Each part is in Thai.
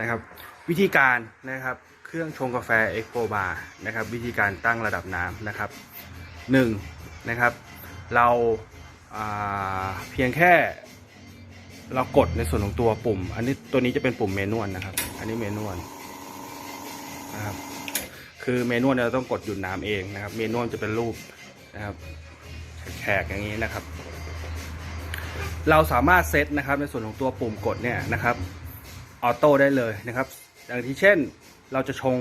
นะครับ วิธีการนะครับเครื่องชงกาแฟเอ็กโปบาร์นะครับ วิธีการตั้งระดับน้ำนะครับหนึ่งนะครับ เราาเพียงแค่เรากดในส่วนของตัวปุ่ม อันนี้ตัวนี้จะเป็นปุ่มเมนวลนะครับ อันนี้เมนวลนะครับ คือเมนวลเราต้องกดหยุดน้ำเองนะครับ เมนวลจะเป็นรูปนะครับแขกอย่างนี้นะครับ เราสามารถเซตนะครับในส่วนของตัวปุ่มกดเนี่ยนะครับ ออโต้ได้เลยนะครับอย่างที่เช่นเราจะชง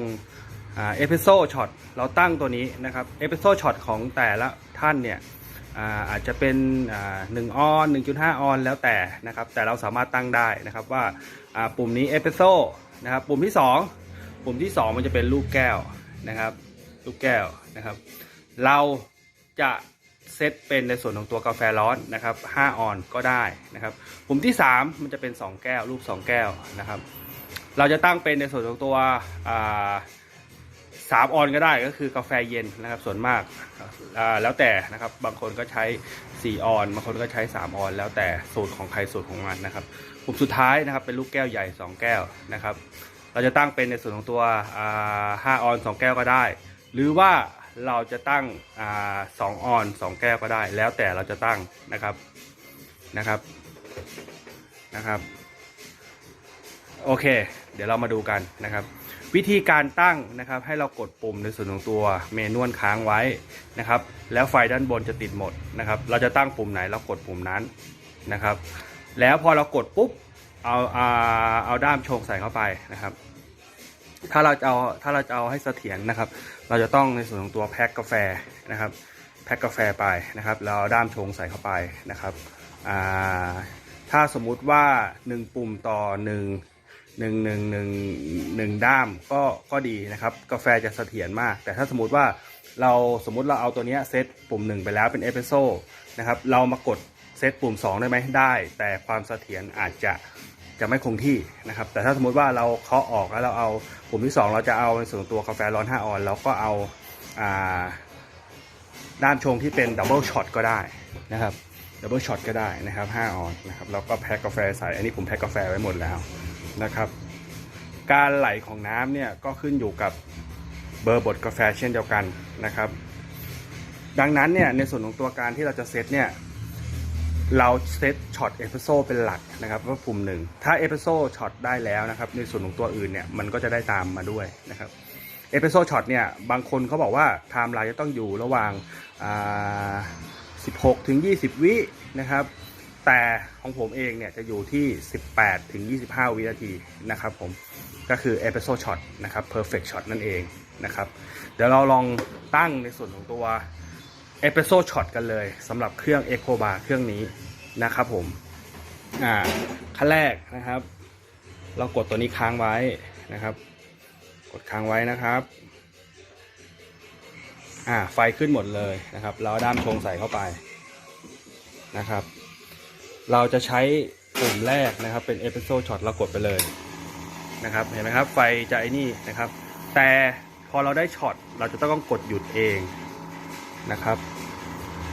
เอพิโซช็อตเราตั้งตัวนี้นะครับเอพิโซช็อตของแต่ละท่านเนี่ยอาจจะเป็นหนึ่งออน 1.5 ออน แล้วแต่นะครับ แต่เราสามารถตั้งได้นะครับว่าปุ่มนี้เอพิโซนะครับ ปุ่มที่ 2 ปุ่มที่ 2 มันจะเป็นรูปแก้วนะครับ ลูกแก้วนะครับ เราจะ เซตเป็นในส่วนของตัวกาแฟร้อนนะครับ5ออนก็ได้นะครับปุ่มที่ 3 มันจะเป็น 2 แก้ว รูป 2 แก้วนะครับ เราจะตั้งเป็นในส่วนของตัวสามออนก็ได้ก็คือกาแฟเย็นนะครับส่วนมากแล้วแต่นะครับบางคนก็ใช้ 4 ออน บางคนก็ใช้ 3 ออน แล้วแต่สูตรของใครสูตรของมันนะครับปุ่มสุดท้ายนะครับเป็นลูกแก้วใหญ่ 2 แก้วนะครับ เราจะตั้งเป็นในส่วนของตัว5ออน 2 แก้วก็ได้ หรือว่า เราจะตั้งอ่า2ออน2แก้วก็ได้ แล้วแต่เราจะตั้งนะครับนะครับนะครับโอเค เดี๋ยวเรามาดูกันนะครับ วิธีการตั้งนะครับ ให้เรากดปุ่มในส่วนของตัวเมนวลค้างไว้นะครับ แล้วไฟด้านบนจะติดหมดนะครับ เราจะตั้งปุ่มไหนเรากดปุ่มนั้นนะครับ แล้วพอเรากดปุ๊บเอาเอาเอาด้ามชงใส่เข้าไปนะครับ ถ้าเราจะเอาถ้าเราจะเอาให้เสถียรนะครับ เราจะต้องในส่วนของตัวแพ็คกาแฟนะครับ แพ็คกาแฟไปนะครับแล้วด้ามชงใส่เข้าไปนะครับถ้าสมมุติว่า 1 ปุ่มต่อ1หนึ่งหนึ่งหนึ่งหนึ่งด้ามก็ก็ดีนะครับ กาแฟจะเสถียรมาก แต่ถ้าสมมติว่าเราสมมุติเราเอาตัวนี้เซตปุ่ม 1 ไปแล้วเป็นเอสเปรสโซ่นะครับเรามากดเซตปุ่ม 2 ได้ไหมได้ แต่ความเสถียรอาจจะ จะไม่คงที่นะครับ แต่ถ้าสมมุติว่าเราเคาะออกแล้วเราเอาปุ่มที่ 2 เราจะเอาในส่วนตัวกาแฟร้อน 5 ออนแล้วก็เอาอาด้านชงที่เป็นดับเบิลช็อตก็ได้นะครับดับเบิลช็อตก็ได้นะครับ 5 ออนนะครับแล้วก็แพ็คกาแฟใส่อันนี้ผมแพ็คกาแฟไว้หมดแล้วนะครับ การไหลของน้ำเนี่ยก็ขึ้นอยู่กับเบอร์บดกาแฟเช่นเดียวกันนะครับ ดังนั้นเนี่ยในส่วนของตัวการที่เราจะเซตเนี่ย เราเซตช็อตเอสเปรสโซเป็นหลักนะครับว่าปุ่มหนึ่งถ้าเอสเปรสโซช็อตได้แล้วนะครับในส่วนของตัวอื่นเนี่ยมันก็จะได้ตามมาด้วยนะครับเอสเปรสโซช็อตเนี่ยบางคนเขาบอกว่าไทม์ไลน์จะต้องอยู่ระหว่าง 16 ถึง 20 วินะครับแต่ของผมเองเนี่ยจะอยู่ที่ 18 ถึง 25 วินาทีนะครับผมก็คือเอสเปรสโซช็อตนะครับ perfect shot นั่นเองนะครับเดี๋ยวเราลองตั้งในส่วนของตัว เอสเปรสโซช็อตกันเลยสำหรับเครื่อง Echo Bar เครื่องนี้นะครับผมอ่าขั้นแรกนะครับ เรากดตัวนี้ค้างไว้นะครับ กดค้างไว้นะครับอ่าไฟขึ้นหมดเลยนะครับ เราด้ามชงใส่เข้าไปนะครับ เราจะใช้ปุ่มแรกนะครับเป็นเอพิโซดช็อตเรากดไปเลยนะครับเห็นไหมครับไฟจะไอ้นี่นะครับ แต่พอเราได้ช็อตเราจะต้องกดหยุดเอง นะครับ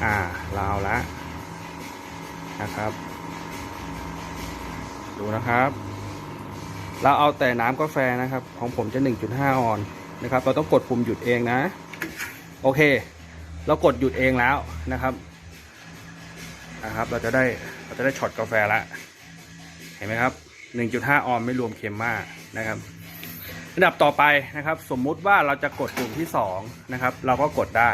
อ่าเราเอาละนะครับ ดูนะครับ เราเอาแต่น้ำกาแฟนะครับ ของผมจะ 1.5 ออนนะครับ เราต้องกดปุ่มหยุดเองนะ โอเค เรากดหยุดเองแล้วนะครับนะครับ เราจะได้เราจะได้ช็อตกาแฟละเห็นไหมครับ 1.5 ออนไม่รวมเค็มมากนะครับระดับต่อไปนะครับ สมมุติว่าเราจะกดปุ่มที่2นะครับ เราก็กดได้